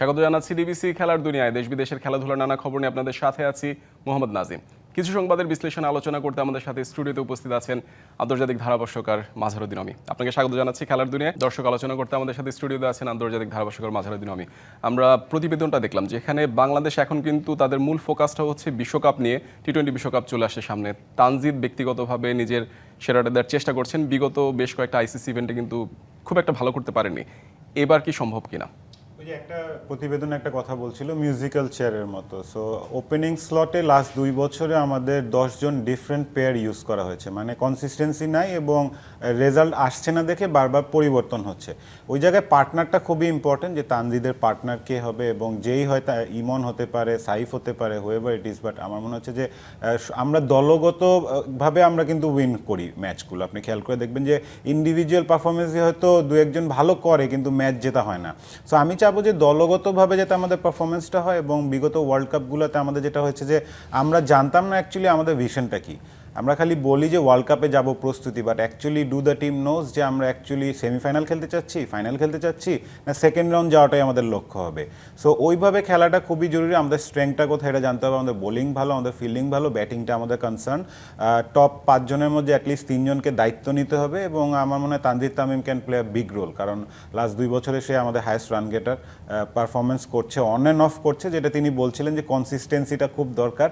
স্বাগত জানাচ্ছি ডিবিসি খেলার দুনিয়ায়। দেশ বিদেশের খেলাধুলার নানা খবর নিয়ে আপনাদের সাথে আছি মোহাম্মদ নাজিম। কিছু সংবাদের বিশ্লেষণ আলোচনা করতে আমাদের সাথে স্টুডিওতে উপস্থিত আছেন আন্তর্জাতিক ধারাভাষ্যকার মাঝারুদ্দিন আমি আপনাকে স্বাগত জানাচ্ছি খেলার দুনিয়ায়। দর্শক আলোচনা করতে আমাদের সাথে স্টুডিওতে আছেন আন্তর্জাতিক ধারাভাষ্যকার মাঝারুদ্দিন আমি আমরা প্রতিবেদনটা দেখলাম, যেখানে বাংলাদেশ এখন কিন্তু তাদের মূল ফোকাসটা হচ্ছে বিশ্বকাপ নিয়ে। টি টোয়েন্টি বিশ্বকাপ চলে আসছে সামনে। তানজিদ ব্যক্তিগতভাবে নিজের সেরাটা দেওয়ার চেষ্টা করছেন। বিগত বেশ কয়েকটা আইসিসি ইভেন্টে কিন্তু খুব একটা ভালো করতে পারেননি। এবার কি সম্ভব কিনা? একটা প্রতিবেদনে একটা কথা বলছিল মিউজিক্যাল চেয়ারের মতো। সো ওপেনিং স্লটে লাস্ট দুই বছরে আমাদের দশজন ডিফারেন্ট পেয়ার ইউজ করা হয়েছে। মানে কনসিস্টেন্সি নাই এবং রেজাল্ট আসছে না দেখে বারবার পরিবর্তন হচ্ছে। ওই জায়গায় পার্টনারটা খুবই ইম্পর্টেন্ট যে তানজিদের পার্টনার কে হবে এবং যেই হয় তা ইমন হতে পারে, সাইফ হতে পারে হোয়েভার ইট ইজ বাট আমার মনে হচ্ছে যে আমরা দলগতভাবে আমরা কিন্তু উইন করি ম্যাচগুলো আপনি খেয়াল করে দেখবেন যে ইন্ডিভিজুয়াল পারফরমেন্সে হয়তো দু একজন ভালো করে, কিন্তু ম্যাচ জেতা হয় না। সো আমি চাবো যে দলগতভাবে যাতে আমাদের পারফরমেন্সটা হয় এবং বিগত ওয়ার্ল্ড কাপগুলোতে আমাদের যেটা হয়েছে যে আমরা জানতাম না অ্যাকচুয়ালি আমাদের ভিশনটা কি। আমরা খালি বলি যে ওয়ার্ল্ড কাপে যাব প্রস্তুতি but actually do the team knows যে আমরা অ্যাকচুয়ালি সেমিফাইনাল খেলতে চাচ্ছি ফাইনাল খেলতে চাচ্ছি, না সেকেন্ড রাউন্ড যাওয়াটাই আমাদের লক্ষ্য হবে। সো ওইভাবে খেলাটা খুবই জরুরি, আমাদের স্ট্রেংথটা কোথায় এটা জানতে হবে, আমাদের বোলিং ভালো, আমাদের ফিল্ডিং ভালো ব্যাটিংটা আমাদের কনসার্ন টপ পাঁচজনের মধ্যে অ্যাটলিস্ট তিনজনকে দায়িত্ব নিতে হবে এবং আমার মনে হয় Tanjid Tamim can play big role কারণ লাস্ট দুই বছরে সে আমাদের হায়েস্ট রান গেটার পারফরমেন্স করছে অন অ্যান্ড অফ করছে, যেটা তিনি বলছিলেন যে কনসিস্টেন্সিটা খুব দরকার।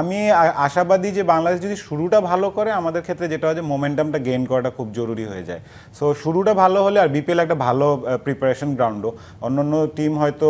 আমি আশাবাদী যে বাংলাদেশ যদি শুরুটা ভালো করে আমাদের ক্ষেত্রে যেটা হয় যে মোমেন্টামটা গেইন করাটা খুব জরুরি হয়ে যায়। সো শুরুটা ভালো হলে আর বিপিএল একটা ভালো প্রিপারেশন গ্রাউন্ডও অন্যান্য টিম হয়তো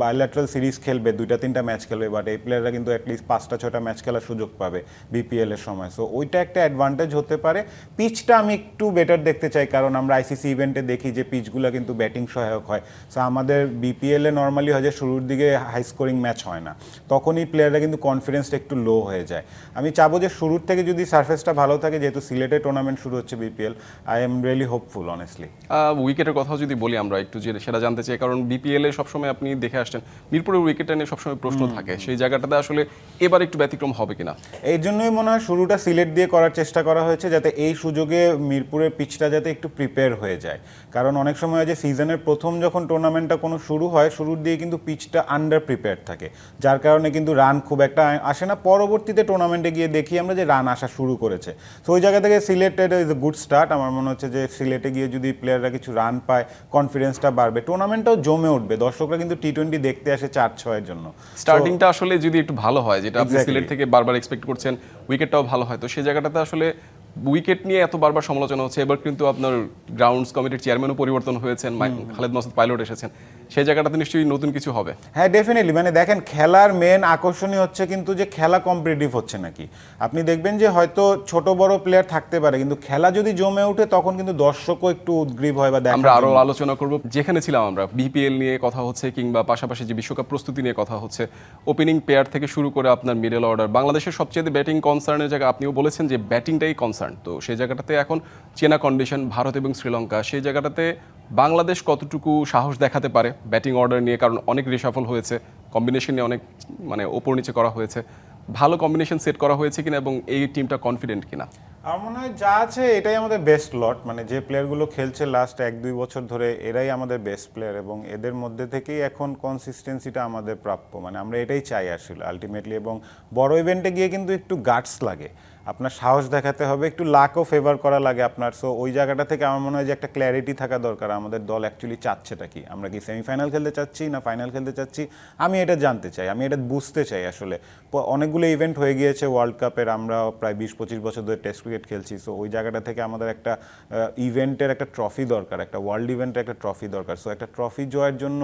বায়োল্যাট্রাল সিরিজ খেলবে, দুইটা, তিনটা ম্যাচ খেলবে বাট এই প্লেয়াররা কিন্তু অ্যাটলিস্ট পাঁচটা ছটা ম্যাচ খেলার সুযোগ পাবে বিপিএলের সময়। সো ওইটা একটা অ্যাডভান্টেজ হতে পারে। পিচটা আমি একটু বেটার দেখতে চাই, কারণ আমরা আইসিসি ইভেন্টে দেখি যে পিচগুলো কিন্তু ব্যাটিং সহায়ক হয়। সো আমাদের বিপিএলে নর্মালি হয় যে শুরুর দিকে হাই স্কোরিং ম্যাচ হয় না। তখনই প্লেয়াররা কিন্তু কনফিডেন্সটা একটু লো হয়ে যায়। আমি চাবো যে শুরুর থেকে যদি সার্ফেসটা ভালো থাকে যেহেতু সিলেটে টুর্নামেন্ট শুরু হচ্ছে BPL I am really hopeful honestly উইকেটের কথাও যদি বলি আমরা একটু যে সেটা জানতে চাই কারণ বিপিএল এ সবসময় আপনি দেখে আসছেন মিরপুরের উইকেটটা নিয়ে সবসময় প্রশ্ন থাকে সেই জায়গাটাতে আসলে এবার একটু ব্যতিক্রম হবে কিনা? এই জন্যই মনে হয় শুরুটা সিলেট দিয়ে করার চেষ্টা করা হয়েছে যাতে এই সুযোগে মিরপুরের পিচটা যাতে একটু প্রিপেয়ার হয়ে যায়। কারণ অনেক সময় যে সিজনের প্রথম যখন টুর্নামেন্টটা কোনো শুরু হয় শুরুর দিয়ে কিন্তু পিচটা আন্ডার প্রিপেয়ার থাকে। যার কারণে কিন্তু রান খুব একটা আসে না। পরবর্তীতে টুর্নামেন্টে গিয়ে দেখি আমরা যে রান আসা শুরু করেছে। তো ওই জায়গা থেকে সিলেটের ইজ এ গুড স্টার্ট আমার মনে হচ্ছে যে সিলেটে গিয়ে যদি প্লেয়াররা কিছু রান পায় কনফিডেন্সটা বাড়বে টুর্নামেন্টটাও জমে উঠবে। দর্শকরা কিন্তু টি টোয়েন্টি দেখতে আসে চার ছয়ের জন্য স্টার্টিংটা আসলে যদি একটু ভালো হয় যেটা আপনি সিলেট থেকে বারবার এক্সপেক্ট করছেন উইকেটটাও ভালো হয়। তো সেই জায়গাটাতে আসলে উইকেট নিয়ে এত বারবার সমালোচনা হচ্ছে। এবার কিন্তু আপনার গ্রাউন্ডস কমিটির চেয়ারম্যানও পরিবর্তন হয়েছেন খালেদ মাসুদ পাইলট এসেছেন। সেই জায়গাটাতে নিশ্চয়ই নতুন কিছু হবে। হ্যাঁ ডেফিনেটলি মানে দেখেন খেলার মেন আকর্ষণীয় হচ্ছে কিন্তু যে খেলা কম্পিটিটিভ হচ্ছে নাকি। আপনি দেখবেন যে হয়তো ছোট বড় প্লেয়ার থাকতে পারে কিন্তু খেলা যদি জমে ওঠে তখন কিন্তু দর্শকও একটু উদ্গ্রীব হয় বা আমরা দেখার আরও আলোচনা করব। যেখানে ছিলাম আমরা বিপিএল নিয়ে কথা হচ্ছে কিংবা পাশাপাশি যে বিশ্বকাপ প্রস্তুতি নিয়ে কথা হচ্ছে ওপেনিং পেয়ার থেকে শুরু করে আপনার মিডল অর্ডার বাংলাদেশের সবচেয়ে ব্যাটিং কনসার্নের জায়গা আপনিও বলেছেন যে ব্যাটিংটাই কনসার্ন তো সেই জায়গাটাতে এখন চেনা কন্ডিশন ভারত এবং শ্রীলঙ্কা সেই জায়গাটাতে বাংলাদেশ কতটুকু সাহস দেখাতে পারে? ব্যাটিং অর্ডার নিয়ে, কারণ অনেক রিসাফল হয়েছে কম্বিনেশন নিয়ে অনেক মানে ওপর নিচে করা হয়েছে। ভালো কম্বিনেশন সেট করা হয়েছে কিনা এবং এই টিমটা কনফিডেন্ট কিনা? আমার মনে হয় যা আছে, এটাই আমাদের বেস্ট লট মানে যে প্লেয়ারগুলো খেলছে লাস্ট এক, দুই বছর ধরে, এরাই আমাদের বেস্ট প্লেয়ার এবং এদের মধ্যে থেকেই এখন কনসিস্টেন্সিটা আমাদের প্রাপ্য। মানে আমরা এটাই চাই আসলে আলটিমেটলি এবং বড় ইভেন্টে গিয়ে কিন্তু একটু গার্ডস লাগে। আপনার সাহস দেখাতে হবে, একটু লাকও ফেভার করা লাগে আপনার। সো ওই জায়গাটা থেকে আমার মনে হয় যে একটা ক্ল্যারিটি থাকা দরকার, আমাদের দল অ্যাকচুয়ালি চাচ্ছেটা কি? আমরা কি সেমিফাইনাল খেলতে চাচ্ছি না ফাইনাল খেলতে চাচ্ছি? আমি এটা জানতে চাই, আমি এটা বুঝতে চাই আসলে। অনেকগুলো ইভেন্ট হয়ে গিয়েছে ওয়ার্ল্ড কাপের আমরা প্রায় বিশ পঁচিশ বছর ধরে টেস্ট ক্রিকেট খেলছি। সো ওই জায়গাটা থেকে আমাদের একটা ইভেন্টের একটা ট্রফি দরকার, একটা ওয়ার্ল্ড ইভেন্টের একটা ট্রফি দরকার। সো একটা ট্রফি জয়ের জন্য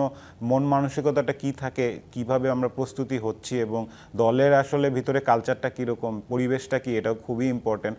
মন মানসিকতাটা কি থাকে, কীভাবে আমরা প্রস্তুতি হচ্ছি এবং দলের আসলে ভিতরে কালচারটা কীরকম, পরিবেশটা কি, এটাও খুবই ইম্পর্টেন্ট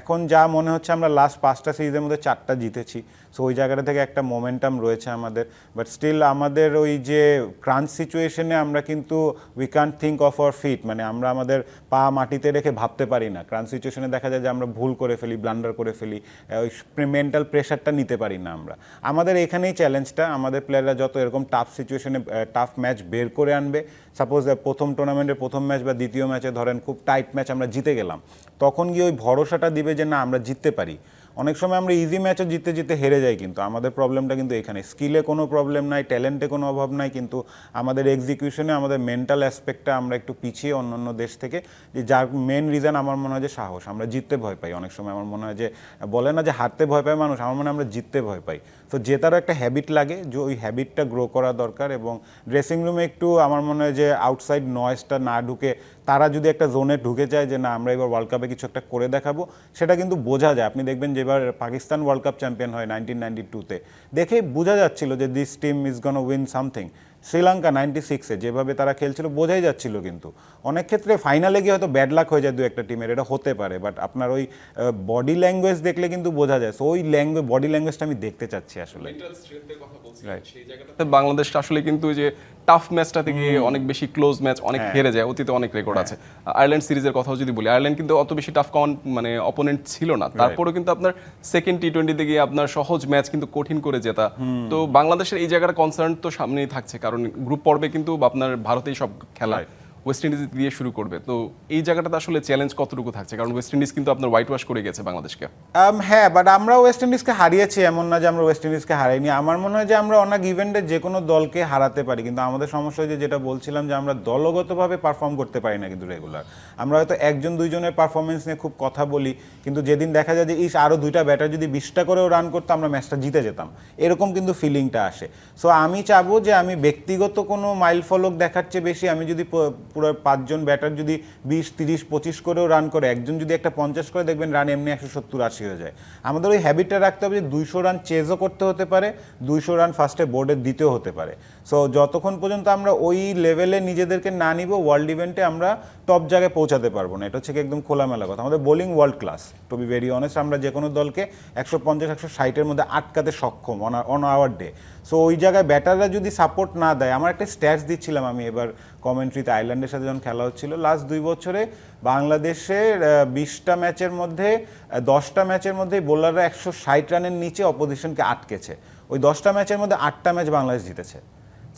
এখন যা মনে হচ্ছে আমরা লাস্ট পাঁচটা সিরিজের মধ্যে চারটা জিতেছি। সো ওই জায়গাটা থেকে একটা মোমেন্টাম রয়েছে আমাদের। বাট স্টিল আমাদের ওই যে ক্রাঞ্চ সিচুয়েশনে আমরা কিন্তু we can't think of our feet মানে আমরা আমাদের পা মাটিতে রেখে ভাবতে পারি না। ক্রাঞ্চ সিচুয়েশনে দেখা যায় যে আমরা ভুল করে ফেলি ব্লান্ডার করে ফেলি ওই মেন্টাল প্রেশারটা নিতে পারি না আমরা। আমাদের এখানেই চ্যালেঞ্জটা আমাদের প্লেয়াররা যত এরকম টাফ সিচুয়েশনে টাফ ম্যাচ বের করে আনবে সাপোজ প্রথম টুর্নামেন্টের প্রথম ম্যাচ বা দ্বিতীয় ম্যাচে ধরেন খুব টাইট ম্যাচ আমরা জিতে গেলাম, তখন গিয়ে ওই ভরসাটা দিবে যে না, আমরা জিততে পারি। অনেক সময় আমরা ইজি ম্যাচও জিতে জিতে হেরে যাই কিন্তু। আমাদের প্রবলেমটা কিন্তু এখানে। স্কিলে কোনো প্রবলেম নাই ট্যালেন্টে কোনো অভাব নাই কিন্তু আমাদের এক্সিকিউশনে আমাদের মেন্টাল অ্যাসপেক্টটা আমরা একটু পিছিয়ে অন্য অন্য দেশ থেকে যে যার মেন রিজন আমার মনে হয় যে সাহস। আমরা জিততে ভয় পাই। অনেক সময় আমার মনে হয় যে, বলে না যে হারতে ভয় পায় মানুষ, আমার মনে হয় আমরা জিততে ভয় পাই। তো জেতারও একটা হ্যাবিট লাগে যে ওই হ্যাবিটটা গ্রো করা দরকার এবং ড্রেসিং রুমে একটু আমার মনে হয় যে আউটসাইড নয়েজটা না ঢুকে, তারা যদি একটা জোনে ঢুকে যায় যে না, আমরা এবার ওয়ার্ল্ড কাপে কিছু একটা করে দেখাবো, সেটা কিন্তু বোঝা যায়। আপনি দেখবেন যে এবার পাকিস্তান ওয়ার্ল্ড কাপ চ্যাম্পিয়ন হয় নাইনটিন নাইনটি টুতে দেখে বোঝা যাচ্ছিল যে this team is gonna win something Sri Lanka ninety সিক্সে যেভাবে তারা খেলছিল বোঝাই যাচ্ছিল কিন্তু। অনেক ক্ষেত্রে ফাইনালে গিয়ে হয়তো ব্যাড লাক হয়ে যায় দু একটা টিমের এটা হতে পারে বাট আপনার ওই বডি ল্যাঙ্গুয়েজ দেখলে কিন্তু বোঝা যায়। সো ওই ল্যাঙ্গুয়েজ বডি ল্যাঙ্গুয়েজটা আমি দেখতে চাচ্ছি আসলে। বাংলাদেশটা আসলে কিন্তু যে টাফ ম্যাচটা থেকে অনেক বেশি ক্লোজ ম্যাচ অনেক হেরে যায় অতীতে অনেক রেকর্ড আছে। আয়ারল্যান্ড সিরিজের কথাও যদি বলি আয়ারল্যান্ড কিন্তু অত বেশি টাফ কমন মানে অপোনেন্ট ছিল না। তারপরেও কিন্তু আপনার সেকেন্ড টি টোয়েন্টিতে গিয়ে আপনার সহজ ম্যাচ কিন্তু কঠিন করে জেতা। তো বাংলাদেশের এই জায়গাটা কনসার্ন তো সামনেই থাকছে কারণ গ্রুপ পর্বে কিন্তু আপনার ভারতেই সব খেলা। ওয়েস্ট ইন্ডিজ দিয়ে শুরু করবে। তো এই জায়গাটাতে আসলে চ্যালেঞ্জ কতটুকু থাকছে? কারণ ওয়েস্ট ইন্ডিজ কিন্তু আপনার হোয়াইট ওয়াশ করে গেছে বাংলাদেশকে। হ্যাঁ বাট আমরা ওয়েস্ট ইন্ডিজকে হারিয়েছি, এমন না যে আমরা ওয়েস্ট ইন্ডিজকে হারাইনি। আমার মনে হয় যে আমরা অনেক ইভেন্টে যে কোনো দলকে হারাতে পারি। কিন্তু আমাদের সমস্যা হয়েছে যেটা বলছিলাম যে আমরা দলগতভাবে পারফর্ম করতে পারি না কিন্তু রেগুলার আমরা হয়তো একজন, দুইজনের পারফরমেন্স নিয়ে খুব কথা বলি, কিন্তু যেদিন দেখা যায় যে, ইস আরও দুইটা ব্যাটার যদি বিশটা করেও রান করতো, আমরা ম্যাচটা জিতে যেতাম। এরকম কিন্তু ফিলিংটা আসে। সো আমি চাবো যে আমি ব্যক্তিগত কোনো মাইল ফলক দেখার চেয়ে বেশি আমি যদি পুরো পাঁচজন ব্যাটার যদি বিশ, তিরিশ, পঁচিশ করেও রান করে, একজন যদি একটা পঞ্চাশ করে, দেখবেন রান এমনি একশো সত্তর, আশি হয়ে যায়। আমাদের ওই হ্যাবিটটা রাখতে হবে যে দুইশো রান চেজও করতে হতে পারে, দুইশো রান ফার্স্টে বোর্ডে দিতেও হতে পারে। সো যতক্ষণ পর্যন্ত আমরা ওই লেভেলে নিজেদেরকে না নিব ওয়ার্ল্ড ইভেন্টে আমরা টপ জায়গায় পৌঁছাতে পারব না। এটা হচ্ছে একদম খোলামেলা কথা। আমাদের bowling world class to be very honest আমরা যে কোনো দলকে একশো পঞ্চাশ, একশো ষাটের মধ্যে আটকাতে সক্ষম on on our day so ওই জায়গায় ব্যাটাররা যদি সাপোর্ট না দেয়, আমার একটা স্ট্যাটস দিচ্ছিলাম আমি এবার কমেন্ট্রিতে আইল্যান্ডের সাথে যখন খেলা হচ্ছিল লাস্ট দুই বছরে বাংলাদেশের বিশটা ম্যাচের মধ্যে দশটা ম্যাচের মধ্যে বোলাররা একশো ষাট রানের নিচে অপোজিশনকে আটকেছে। ওই দশটা ম্যাচের মধ্যে আটটা ম্যাচ বাংলাদেশ জিতেছে।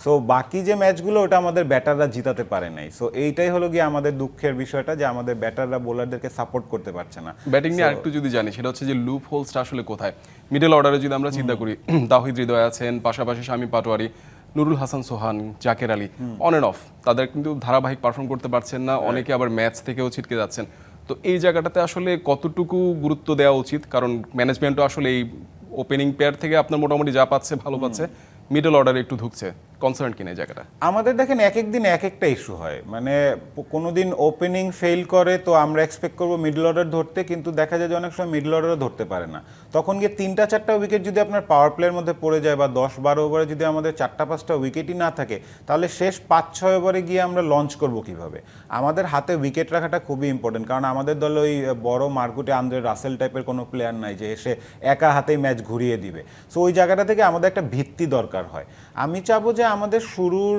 সো বাকি যে ম্যাচগুলো ওটা আমাদের ব্যাটাররা জিতাতে পারে নাই। সো এইটাই হলো গিয়ে আমাদের দুঃখের বিষয়টা যে আমাদের ব্যাটাররা বোলারদেরকে সাপোর্ট করতে পারছে না। ব্যাটিং নিয়ে আরেকটু যদি জানি সেটা হচ্ছে যে লুপ হোলসটা আসলে কোথায়? মিডল অর্ডারে যদি আমরা চিন্তা করি তাহিদ হৃদয় আছেন পাশাপাশি Shamim Patwari Nurul Hasan Sohan Jaker Ali on and off তাদের কিন্তু ধারাবাহিক পারফর্ম করতে পারছেন না অনেকে আবার ম্যাচ থেকেও ছিটকে যাচ্ছেন। তো এই জায়গাটাতে আসলে কতটুকু গুরুত্ব দেওয়া উচিত? কারণ ম্যানেজমেন্টও আসলে এই ওপেনিং পেয়ার থেকে আপনার মোটামুটি যা পাচ্ছে ভালো পাচ্ছে। মিডল অর্ডারে একটু ঢুকছে। কনসার্ন কিনা জায়গাটা? আমাদের দেখেন এক এক দিন এক একটা ইস্যু হয়। মানে কোনো দিন ওপেনিং ফেল করে তো আমরা এক্সপেক্ট করব মিডল অর্ডার ধরতে, কিন্তু দেখা যায় যে অনেক সময় মিডল অর্ডারও ধরতে পারে না। তখন গিয়ে তিনটা, চারটা উইকেট যদি আপনার পাওয়ার প্লের মধ্যে পড়ে যায় বা দশ, বারো ওভারে যদি আমাদের চারটা, পাঁচটা উইকেটই না থাকে, তাহলে শেষ পাঁচ, ছয় ওভারে গিয়ে আমরা লঞ্চ করব কীভাবে? আমাদের হাতে উইকেট রাখাটা খুবই ইম্পর্টেন্ট কারণ আমাদের দলে ওই বড় মার্কুটে আন্দ্রে রাসেল টাইপের কোনো প্লেয়ার নাই যে এসে একা হাতেই ম্যাচ ঘুরিয়ে দিবে। সো ওই জায়গাটা থেকে আমাদের একটা ভিত্তি দরকার হয়। আমি চাবো যে আমাদের শুরুর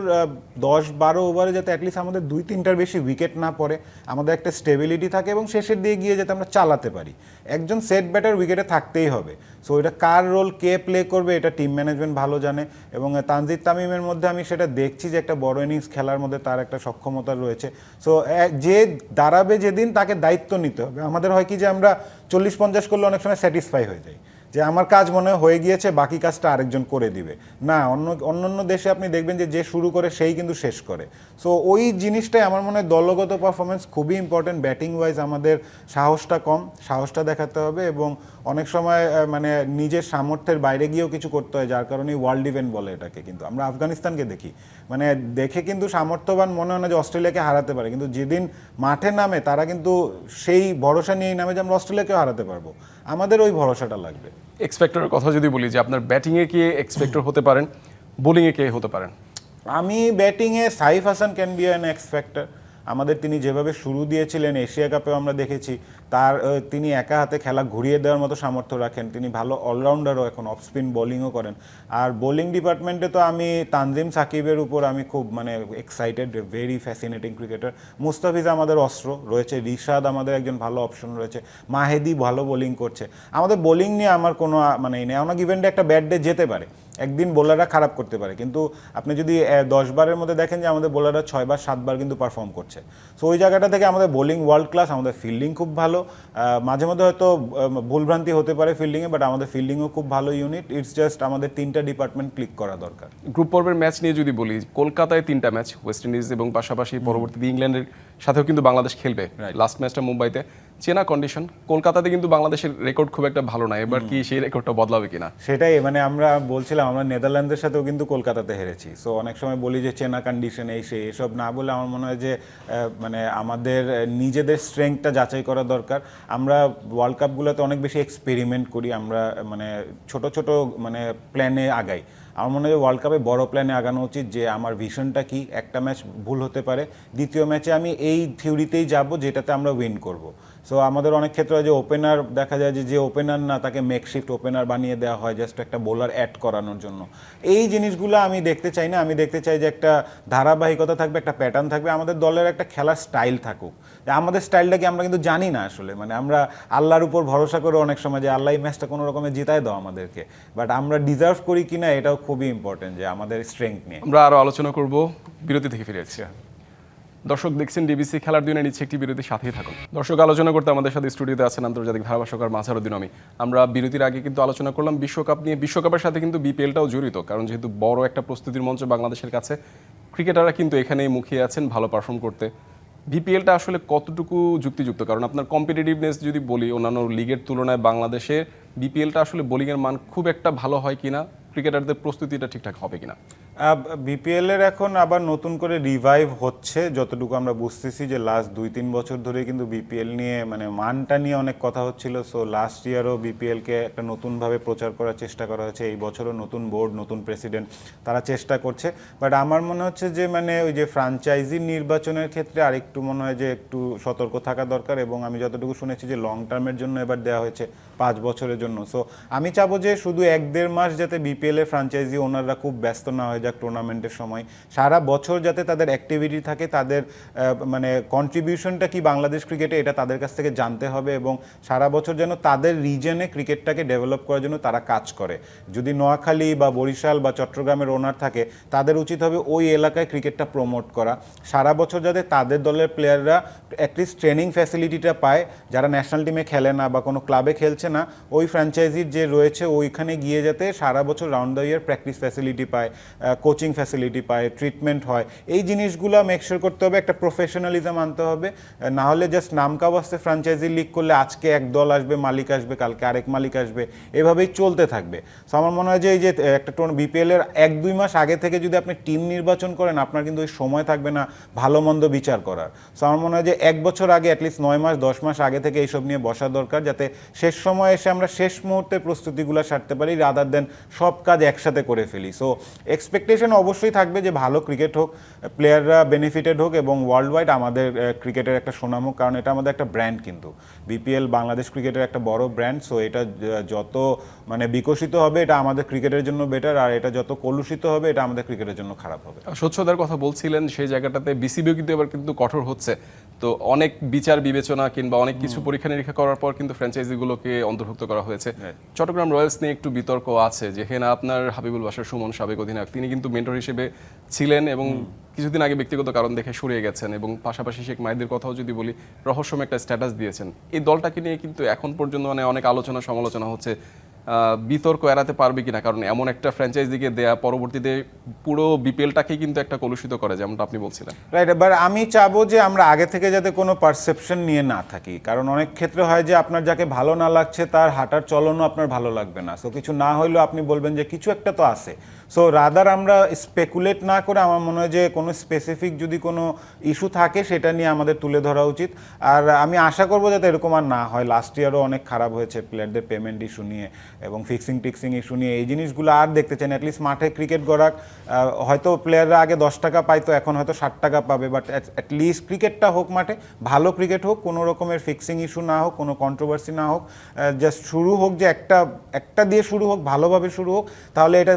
দশ বারো ওভারে যাতে অ্যাটলিস্ট আমাদের দুই তিনটার বেশি উইকেট না পড়ে, আমাদের একটা স্টেবিলিটি থাকে এবং শেষের দিকে গিয়ে যাতে আমরা চালাতে পারি। একজন সেট ব্যাটার উইকেটে থাকতেই হবে। সো এটা কার রোল কে প্লে করবে এটা টিম ম্যানেজমেন্ট ভালো জানে এবং তানজিদ তামিমের মধ্যে আমি সেটা দেখছি যে একটা বড় ইনিংস খেলার মধ্যে তার একটা সক্ষমতা রয়েছে। সো যে দাঁড়াবে যেদিন তাকে দায়িত্ব নিতে হবে। আমাদের হয় কি যে আমরা চল্লিশ পঞ্চাশ করলে অনেক সময় স্যাটিসফাই হয়ে যাই। যে আমার কাজ মনে হয় গিয়েছে, বাকি কাজটা আরেকজন করে দিবে। না, অন্য অন্য দেশে আপনি দেখবেন যে যে শুরু করে সেই কিন্তু শেষ করে। সো ওই জিনিসটাই আমার মনে হয় দলগত পারফরমেন্স খুবই ইম্পর্টেন্ট ব্যাটিং ওয়াইজ আমাদের সাহসটা কম, সাহসটা দেখাতে হবে এবং অনেক সময় মানে নিজের সামর্থ্যের বাইরে গিয়েও কিছু করতে হয় যার কারণে ওয়ার্ল্ড ইভেন্ট বলে এটাকে কিন্তু। আমরা আফগানিস্তানকে দেখি। মানে দেখে কিন্তু সামর্থ্যবান মনে হয় না যে অস্ট্রেলিয়াকে হারাতে পারে। কিন্তু যেদিন মাঠে নামে তারা কিন্তু সেই ভরসা নিয়েই নামে যে আমরা অস্ট্রেলিয়াকেও হারাতে পারব। আমাদের ওই ভরসাটা লাগবে। এক্সপেক্টরের কথা যদি বলি যে আপনার ব্যাটিংয়ে কে এক্সপেক্টর হতে পারেন বোলিংয়ে কে হতে পারেন? আমি ব্যাটিংয়ে Saif Hasan can be an X factor আমাদের তিনি যেভাবে শুরু দিয়েছিলেন এশিয়া কাপেও আমরা দেখেছি, তার তিনি একা হাতে খেলা ঘুরিয়ে দেওয়ার মতো সামর্থ্য রাখেন। তিনি ভালো অলরাউন্ডারও এখন অফ স্পিন বোলিংও করেন। আর বোলিং ডিপার্টমেন্টে তো আমি তানজিম সাকিবের উপর আমি খুব মানে excited very fascinating cricketer Mustafiz আমাদের অস্ত্র রয়েছে, রিশাদ আমাদের একজন ভালো অপশন রয়েছে, মাহেদি ভালো বোলিং করছে। আমাদের বোলিং নিয়ে আমার কোনো মানে নেই অনেক ইভেন্টে একটা ব্যাট ডে যেতে পারে। একদিন বোলাররা খারাপ করতে পারে। কিন্তু আপনি যদি দশ বারের মধ্যে দেখেন যে আমাদের বোলাররা ছয় বার সাতবার কিন্তু পারফর্ম করছে। সো ওই জায়গাটা থেকে আমাদের বোলিং ওয়ার্ল্ড ক্লাস আমাদের ফিল্ডিং খুব ভালো। মাঝে মধ্যে হয়তো ভুলভ্রান্তি হতে পারে ফিল্ডিংয়ে বাট আমাদের ফিল্ডিংও খুব ভালো ইউনিট ইটস জাস্ট আমাদের তিনটা ডিপার্টমেন্ট ক্লিক করা দরকার। গ্রুপ পর্বের ম্যাচ নিয়ে যদি বলি কলকাতায় তিনটা ম্যাচ ওয়েস্ট ইন্ডিজ এবং পাশাপাশি পরবর্তীতে ইংল্যান্ডের সাথেও কিন্তু বাংলাদেশ খেলবে। লাস্ট ম্যাচটা মুম্বাইতে। চেনা কন্ডিশন কলকাতাতে কিন্তু বাংলাদেশের রেকর্ড খুব একটা ভালো না এবার কি সেই রেকর্ডটা বদলাবে কিনা? সেটাই মানে আমরা বলছিলাম আমরা নেদারল্যান্ডের সাথেও কিন্তু কলকাতাতে হেরেছি। সো অনেক সময় বলি যে চেনা কন্ডিশন এই সেই এসব না বলে আমার মনে হয় যে মানে আমাদের নিজেদের স্ট্রেংথটা যাচাই করা দরকার। আমরা ওয়ার্ল্ড কাপগুলোতে অনেক বেশি এক্সপেরিমেন্ট করি আমরা মানে ছোট ছোট মানে প্ল্যানে আগাই। আমার মনে হয় ওয়ার্ল্ড কাপে বড় প্ল্যানে আগানো উচিত যে আমার ভিশনটা কি? একটা ম্যাচ ভুল হতে পারে। দ্বিতীয় ম্যাচে আমি এই থিওরিতেই যাব যেটাতে আমরা উইন করব। সো আমাদের অনেক ক্ষেত্রে যে ওপেনার দেখা যায় যে যে ওপেনার না তাকে মেকশিফট ওপেনার বানিয়ে দেওয়া হয় জাস্ট একটা বোলার অ্যাড করানোর জন্য। এই জিনিসগুলো আমি দেখতে চাই না আমি দেখতে চাই যে একটা ধারাবাহিকতা থাকবে একটা প্যাটার্ন থাকবে আমাদের দলের একটা খেলার স্টাইল থাকুক। আমাদের স্টাইলটা কি আমরা কিন্তু জানি না আসলে মানে আমরা আল্লাহর উপর ভরসা করে অনেক সময় যে আল্লাহ এই ম্যাচটা কোনো রকমে জিতায় দাও আমাদেরকে। বাট আমরা ডিজার্ভ করি কিনা এটাও খুবই ইম্পর্টেন্ট যে আমাদের স্ট্রেংথ নিয়ে। আমরা আরও আলোচনা করব বিরতি থেকে ফিরে আসছি। দর্শক দেখছেন ডিবিসি খেলার দিনে নিচ্ছে একটি বিরতির সাথেই থাকুন। দর্শক, আলোচনা করতে আমাদের সাথে স্টুডিওতে আছেন আন্তর্জাতিক ধারাভাষ্যকার মাঝারুদ্দিন আমি আমরা বিরতির আগে কিন্তু আলোচনা করলাম বিশ্বকাপ নিয়ে। বিশ্বকাপের সাথে কিন্তু বিপিএলটাও জড়িত, কারণ যেহেতু বড় একটা প্রস্তুতির মঞ্চ বাংলাদেশের কাছে, ক্রিকেটাররা কিন্তু এখানেই মুখিয়ে আছেন ভালো পারফর্ম করতে। বিপিএলটা আসলে কতটুকু যুক্তিযুক্ত? কারণ আপনার কম্পিটিটিভনেস যদি বলি, অন্যান্য লিগের তুলনায় বাংলাদেশে বিপিএলটা আসলে বোলিংয়ের মান খুব একটা ভালো হয় কিনা, ক্রিকেটারদের প্রস্তুতিটা ঠিকঠাক হবে কিনা? বিপিএল এর এখন আবার নতুন করে রিভাইভ হচ্ছে, যতটুকু আমরা বুঝতেছি যে লাস্ট দুই, তিন বছর ধরে কিন্তু বিপিএল নিয়ে মানে মানটা নিয়ে অনেক কথা হচ্ছিল। সো লাস্ট ইয়ারও বিপিএলকে একটা নতুনভাবে প্রচার করার চেষ্টা করা হয়েছে। এই বছরও নতুন বোর্ড নতুন প্রেসিডেন্ট তারা চেষ্টা করছে। বাট আমার মনে হচ্ছে যে মানে ওই যে ফ্রাঞ্চাইজি নির্বাচনের ক্ষেত্রে আরেকটু মনে হয় যে একটু সতর্ক থাকা দরকার এবং আমি যতটুকু শুনেছি যে লং টার্মের জন্য এবার দেওয়া হয়েছে পাঁচ বছরের জন্য। সো আমি চাবো যে শুধু এক দেড় মাস যাতে বিপিএল এর ফ্রাঞ্চাইজি ওনাররা খুব ব্যস্ত না হয়ে যাক টুর্নামেন্টের সময়। সারা বছর যাতে তাদের অ্যাক্টিভিটি থাকে, তাদের মানে কন্ট্রিবিউশনটা কি বাংলাদেশ ক্রিকেটে এটা তাদের কাছ থেকে জানতে হবে এবং সারা বছর যেন তাদের রিজনে ক্রিকেটটাকে ডেভেলপ করার জন্য তারা কাজ করে। যদি নোয়াখালী বা বরিশাল বা চট্টগ্রামের ওনার থাকে, তাদের উচিত হবে ওই এলাকায় ক্রিকেটটা প্রমোট করা। সারা বছর যাতে তাদের দলের প্লেয়াররা অ্যাটলিস্ট ট্রেনিং ফ্যাসিলিটিটা পায়, যারা ন্যাশনাল টিমে খেলে না বা কোনো ক্লাবে খেলছে না, ওই ফ্র্যাঞ্চাইজির যে রয়েছে, ওইখানে গিয়ে যাতে সারা বছর round the year practice facility পায়। কোচিং ফ্যাসিলিটি পায় ট্রিটমেন্ট হয়, এই জিনিসগুলো মেকশোর করতে হবে, একটা প্রফেশনালিজম আনতে হবে। না হলে জাস্ট নামকা বাস্তে ফ্র্যাঞ্চাইজি লিক করলে আজকে এক দল আসবে, মালিক আসবে, কালকে আরেক মালিক আসবে, এভাবেই চলতে থাকবে। সো আমার মনে হয় যে এই যে একটা টোন বিপিএলের এক দুই মাস আগে থেকে যদি আপনি টিম নির্বাচন করেন, আপনার কিন্তু ওই সময় থাকবে না ভালো মন্দ বিচার করার। সো আমার মনে হয় যে এক বছর আগে অ্যাটলিস্ট নয় মাস, দশ মাস আগে থেকে এইসব নিয়ে বসা দরকার, যাতে শেষ সময় এসে আমরা শেষ মুহূর্তে প্রস্তুতিগুলো সারতে পারি রাদার দেন সব কাজ একসাথে করে ফেলি। সো এক্সপেকটেশন অবশ্যই থাকবে যে ভালো ক্রিকেট হোক প্লেয়াররা বেনিফিটেড হোক এবং ওয়ার্ল্ড ওয়াইড আমাদের ক্রিকেটের একটা সুনাম হোক কারণ এটা আমাদের একটা ব্র্যান্ড কিন্তু। বিপিএল বাংলাদেশ ক্রিকেটের একটা বড় ব্র্যান্ড সো এটা যত মানে বিকশিত হবে এটা আমাদের ক্রিকেটের জন্য বেটার আর এটা যত কলুষিত হবে এটা আমাদের ক্রিকেটের জন্য খারাপ হবে। স্বচ্ছতার কথা বলছিলেন সেই জায়গাটাতে বিসিবিও কিন্তু এবার কিন্তু কঠোর হচ্ছে। তো অনেক বিচার বিবেচনা কিংবা অনেক কিছু পরীক্ষা নিরীক্ষা করার পর কিন্তু ফ্র্যাঞ্চাইজিগুলোকে অন্তর্ভুক্ত করা হয়েছে। চট্টগ্রাম রয়্যালস নিয়ে একটু বিতর্ক আছে যেখানে আপনার হাবিবুল বাসার সুমন সাবেক অধিনায়ক তিনি কিন্তু মেন্টর হিসেবে ছিলেন এবং কিছুদিন আগে ব্যক্তিগত কারণ দেখে সরিয়ে গেছেন এবং পাশাপাশি শেখ মাহিদের কথাও যদি বলি রহস্যময় একটা স্ট্যাটাস দিয়েছেন। এই দলটাকে নিয়ে কিন্তু এখন পর্যন্ত মানে অনেক আলোচনা সমালোচনা হচ্ছে। বিতর্ক এড়াতে পারবে কিনা? কারণ এমন একটা ফ্র্যাঞ্চাইজিকে দেয়া পরবর্তীতে পুরো বিপিএলটাকেই কিন্তু একটা কলুষিত করে, যেমনটা আপনি বলছিলেন। রাইট এবার আমি চাবো যে আমরা আগে থেকে যাতে কোনো পারসেপশন নিয়ে না থাকি। কারণ অনেক ক্ষেত্রে হয় যে আপনার যাকে ভালো না লাগছে, তার হাঁটার চলনও আপনার ভালো লাগবে না। সো কিছু না হইলেও আপনি বলবেন যে কিছু একটা তো আছে। সো রাদার আমরা স্পেকুলেট না করে আমার মনে হয় যে কোনো স্পেসিফিক যদি কোনো ইস্যু থাকে, সেটা নিয়ে আমাদের তুলে ধরা উচিত। আর আমি আশা করব যাতে এরকম আর না হয়। লাস্ট ইয়ারও অনেক খারাপ হয়েছে প্লেয়ারদের পেমেন্ট ইস্যু নিয়ে। এবং ফিক্সিং টিক্সিং ইস্যু নিয়ে এই জিনিসগুলো আর দেখতে চান অ্যাটলিস্ট মাঠে ক্রিকেট গড়াক হয়তো প্লেয়াররা আগে দশ টাকা পাইতো এখন হয়তো ষাট টাকা পাবে। বাট অ্যাটলিস্ট ক্রিকেটটা হোক মাঠে, ভালো ক্রিকেট হোক, কোনো রকমের ফিক্সিং ইস্যু না হোক, কোনো কন্ট্রোভার্সি না হোক জাস্ট শুরু হোক যে একটা একটা দিয়ে শুরু হোক, ভালোভাবে শুরু হোক, তাহলে এটা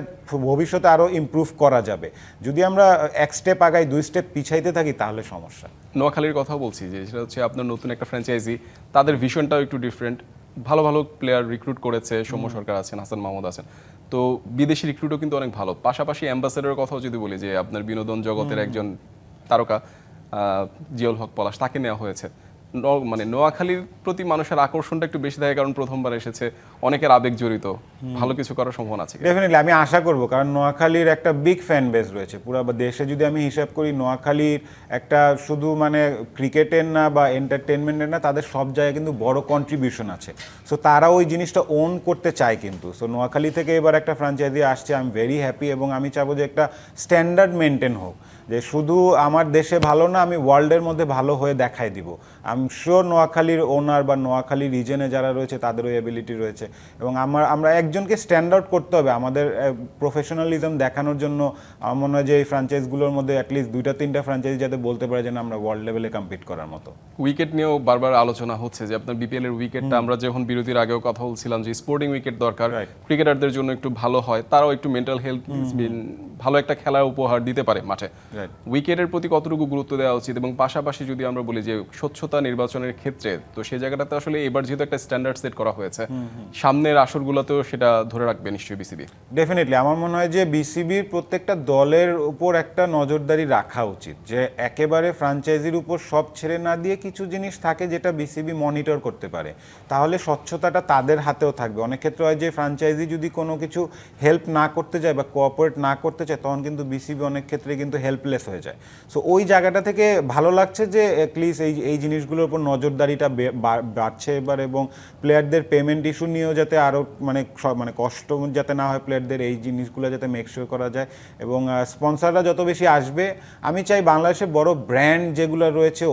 ভবিষ্যতে আরও ইমপ্রুভ করা যাবে। যদি আমরা এক স্টেপ আগাই, দুই স্টেপ পিছাইতে থাকি, তাহলে সমস্যা। নোয়াখালীর কথা বলছি যে, সেটা হচ্ছে আপনার নতুন একটা ফ্র্যাঞ্চাইজি তাদের ভিশনটাও একটু ডিফারেন্ট ভালো ভালো প্লেয়ার রিক্রুট করেছে সৌম্য সরকার আছেন হাসান মাহমুদ আছেন। তো বিদেশি রিক্রুটও কিন্তু অনেক ভালো। পাশাপাশি অ্যাম্বাসেডারের কথাও যদি বলি যে আপনার বিনোদন জগতের একজন তারকা জিয়ল হক পলাশ তাকে নেওয়া হয়েছে। মানে নোয়াখালীর প্রতি মানুষের আকর্ষণটা একটু বেশি থাকে কারণ প্রথমবার এসেছে, অনেকের আবেগ জড়িত, ভালো কিছু করার সম্ভাবনা আছে? ডেফিনেটলি আমি আশা করব, কারণ নোয়াখালীর একটা বিগ ফ্যান বেস রয়েছে। পুরো দেশে যদি আমি হিসাব করি, নোয়াখালীর একটা শুধু মানে ক্রিকেটের না বা এন্টারটেনমেন্টের না, তাদের সব জায়গায় কিন্তু বড় কন্ট্রিবিউশন আছে। সো তারা ওই জিনিসটা ওন করতে চায় কিন্তু। সো নোয়াখালী থেকে এবার একটা ফ্রাঞ্চাইজি আসছে আমি ভেরি হ্যাপি এবং আমি চাবো যে একটা স্ট্যান্ডার্ড মেনটেন হোক। যে শুধু আমার দেশে ভালো না আমি ওয়ার্ল্ডের মধ্যে ভালো হয়ে দেখাই দিব। আই এম শিওর নোয়াখালীর ওনার বা নোয়াখালী রিজনে যারা রয়েছে তাদের ওই এবিলিটি রয়েছে। এবং আমার আমরা একজনকে স্ট্যান্ড আউট করতে হবে। আমাদের প্রফেশনালিজম দেখানোর জন্য আমার মনে হয় যে এই ফ্রাঞ্চাইজগুলোর মধ্যে অ্যাটলিস্ট দুইটা তিনটা ফ্র্যাঞ্চাইজ যাতে বলতে পারে যেন আমরা ওয়ার্ল্ড লেভেলে কম্পিট করার মতো। উইকেট নিয়েও বারবার আলোচনা হচ্ছে যে আপনার বিপিএল এর উইকেটটা আমরা যখন বিরতির আগেও কথা বলছিলাম যে স্পোর্টিং উইকেট দরকার। ক্রিকেটারদের জন্য একটু ভালো হয়। তারাও একটু মেন্টাল হেলথ ভালো একটা খেলার উপহার দিতে পারে মাঠে. উইকেটের প্রতি কতটুকু গুরুত্ব দেওয়া উচিত? এবং পাশাপাশি যদি আমরা বলি যে স্বচ্ছতা নির্বাচনের ক্ষেত্রে তো সেই জায়গাটাতে আসলে এবার যেহেতু একটা স্ট্যান্ডার্ড সেট করা হয়েছে সামনের আসরগুলোতেও সেটা ধরে রাখবে নিশ্চয়ই বিসিবি ডেফিনেটলি আমার মনে হয় যে বিসিবির প্রত্যেকটা দলের উপর একটা নজরদারি রাখা উচিত যে একেবারে ফ্রাঞ্চাইজির উপর সব ছেড়ে না দিয়ে কিছু জিনিস থাকে যেটা বিসিবি মনিটর করতে পারে। তাহলে স্বচ্ছতাটা তাদের হাতেও থাকবে। অনেক ক্ষেত্রে হয় যে ফ্রাঞ্চাইজি যদি কোনো কিছু হেল্প না করতে চায় বা কোঅপারেট না করতে চায় তখন কিন্তু বিসিবি অনেক ক্ষেত্রে কিন্তু হেল্পলেস হয়ে যায়। সো ওই জায়গাটা থেকে ভালো লাগছে যে অ্যাটলিস্ট এই এই জিনিসগুলোর উপর নজরদারিটা বাড়ছে এবার এবং প্লেয়ারদের পেমেন্ট ইস্যু নিয়েও যাতে আরও মানে মানে কষ্ট যাতে না হয় প্লেয়ারদের এই জিনিসগুলো যাতে মেকশিওর করা যায় এবং স্পন্সাররা যত বেশি আসবে, আমি চাই বাংলাদেশে বড় ব্র্যান্ড যেগুলো রয়েছে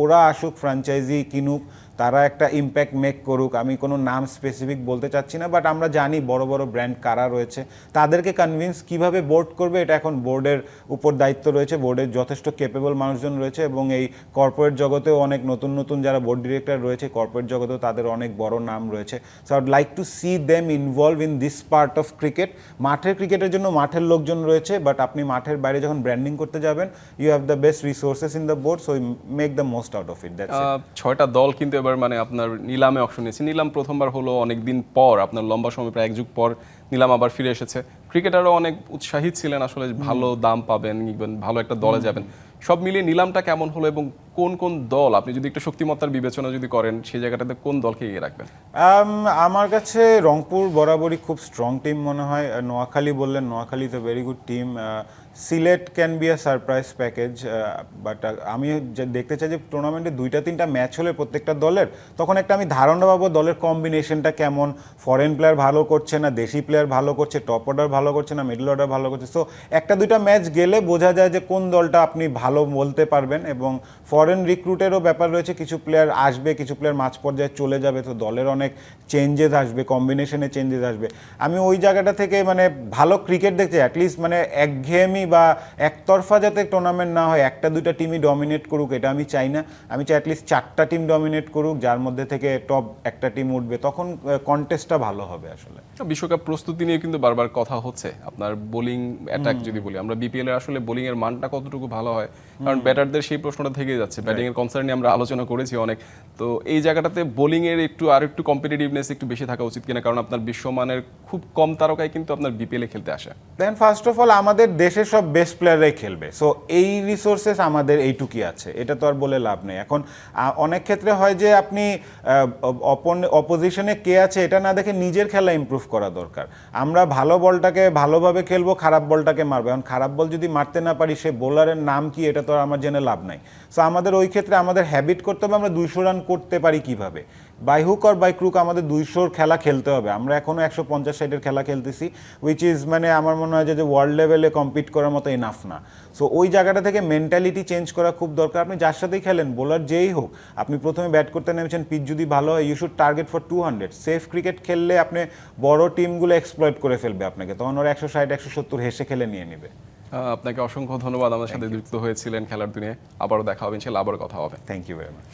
ওরা আসুক ফ্র্যাঞ্চাইজি কিনুক তারা একটা ইম্প্যাক্ট মেক করুক, আমি কোনো নাম স্পেসিফিক বলতে চাচ্ছি না বাট আমরা জানি বড় বড় ব্র্যান্ড কারা রয়েছে। তাদেরকে কনভিন্স কীভাবে বোর্ড করবে, এটা এখন বোর্ডের উপর দায়িত্ব রয়েছে বোর্ডের যথেষ্ট কেপেবল মানুষজন রয়েছে, এবং এই কর্পোরেট জগতেও অনেক নতুন নতুন যারা বোর্ড ডিরেক্টর রয়েছে কর্পোরেট জগতেও তাদের অনেক বড় নাম রয়েছে। So I'd like to see them involve in this part of cricket মাঠের ক্রিকেটের জন্য মাঠের লোকজন রয়েছে বাট আপনি মাঠের বাইরে যখন ব্র্যান্ডিং করতে যাবেন you have the best resources in the board so make the most out of it that's ছয়টা দল কিন্তু এবার মানে আপনার নিলামে অংশ নিয়েছে। নিলাম প্রথমবার হলো অনেকদিন পর আপনার লম্বা সময় প্রায় এক যুগ পর নিলাম আবার ফিরে এসেছে। ক্রিকেটারও অনেক উৎসাহী ছিলেন আসলে ভালো দাম পাবেন ভালো একটা দলে যাবেন। সব মিলিয়ে নিলামটা কেমন হলো এবং কোন কোন দল আপনি যদি একটু শক্তিমত্তার বিবেচনা যদি করেন সেই জায়গাটাতে কোন দলকে এগিয়ে রাখবেন? আমার কাছে রংপুর বরাবরই খুব স্ট্রং টিম মনে হয়। নোয়াখালী বললেন Noakhali a very good team Sylhet can be a surprise package but আমি দেখতে চাই যে টুর্নামেন্টে দুইটা, তিনটা ম্যাচ হলে প্রত্যেকটা দলের, তখন একটা আমি ধারণা পাবো দলের কম্বিনেশনটা কেমন। ফরেন প্লেয়ার ভালো করছে না, দেশি প্লেয়ার ভালো করছে টপ অর্ডার ভালো করছে না মিডল অর্ডার ভালো করছে। সো একটা, দুইটা ম্যাচ গেলে বোঝা যায় যে কোন দলটা আপনি ভালো বলতে পারবেন এবং ফরেন রিক্রুটেরও ব্যাপার রয়েছে, কিছু প্লেয়ার আসবে, কিছু প্লেয়ার মাঝ পর্যায়ে চলে যাবে, তো দলের অনেক চেঞ্জেস আসবে কম্বিনেশনে চেঞ্জেস আসবে। আমি ওই জায়গাটা থেকে মানে ভালো ক্রিকেট দেখতে অ্যাটলিস্ট মানে একঘেয়েমি বা একতরফা যাতে টুর্নামেন্ট না হয় একটা দুইটা টিমই ডমিনেট করুক এটা আমি চাই না। আমি চাই অ্যাটলিস্ট চারটা টিম ডমিনেট করুক যার মধ্যে থেকে টপ একটা টিম উঠবে। তখন কন্টেস্টটা ভালো হবে আসলে। বিশ্বকাপ প্রস্তুতি নিয়ে কিন্তু বারবার কথা হচ্ছে। আপনার বোলিং অ্যাটাক যদি বলি আমরা বিপিএল এর আসলে বোলিং এর মানটা কতটুকু ভালো হয়? কারণ ব্যাটারদের সেই প্রশ্নটা থেকেই যাচ্ছে। ব্যাটিং এর কনসার্ন নিয়ে আমরা আলোচনা করেছি অনেক। তো এই জায়গাটাতে বোলিং এর একটু আর একটু কম্পিটিটিভনেস একটু বেশি থাকা উচিত কিনা? কারণ আপনার বিশ্বমানের খুব কম তারকাই কিন্তু আপনার বিপিএল এ খেলতে আসে। দেন ফার্স্ট অফ অল আমাদের দেশের সব বেস্ট প্লেয়াররাই খেলবে। সো এই রিসোর্সেস আমাদের এইটুকুই আছে। এটা তো আর বলে লাভ নেই। এখন অনেক ক্ষেত্রে হয় যে আপনি অপোজিশনে কে আছে এটা না দেখে নিজের খেলা ইমপ্রুভ করা দরকার। আমরা ভালো বলটাকে ভালোভাবে খেলব, খারাপ বলটাকে মারবো। এখন খারাপ বল যদি মারতে না পারি, সে বোলারের নাম কি এটা তো আমার জেনে লাভ নাই। সো আমাদের ওই ক্ষেত্রে আমাদের হ্যাবিট করতে হবে, আমরা দুইশো রান করতে পারি কীভাবে? বাই হুক আর বাই ক্রুক আমাদের দুইশোর খেলা খেলতে হবে। আমরা এখনও একশো পঞ্চাশ সাইডের খেলা খেলতেছি উইচ ইজ মানে আমার মনে হয় যে ওয়ার্ল্ড লেভেলে কম্পিট করার মতো এনাফ না। সো ওই জায়গাটা থেকে মেন্টালিটি চেঞ্জ করা খুব দরকার। আপনি যার সাথেই খেলেন বোলার যেই হোক আপনি প্রথমে ব্যাট করতে নেমেছেন পিচ যদি ভালো হয় you should target for two hundred safe cricket খেললে আপনি বড় টিমগুলো এক্সপ্লয়েট করে ফেলবে আপনাকে তখন ওরা একশো ষাট একশো সত্তর হেসে খেলে নিয়ে নেবে। আপনাকে অসংখ্য ধন্যবাদ আমাদের সাথে যুক্ত হয়েছিলেন খেলার দিনে আবারও দেখা হবে ইনশাল্লাহ আবার কথা হবে। Thank you very much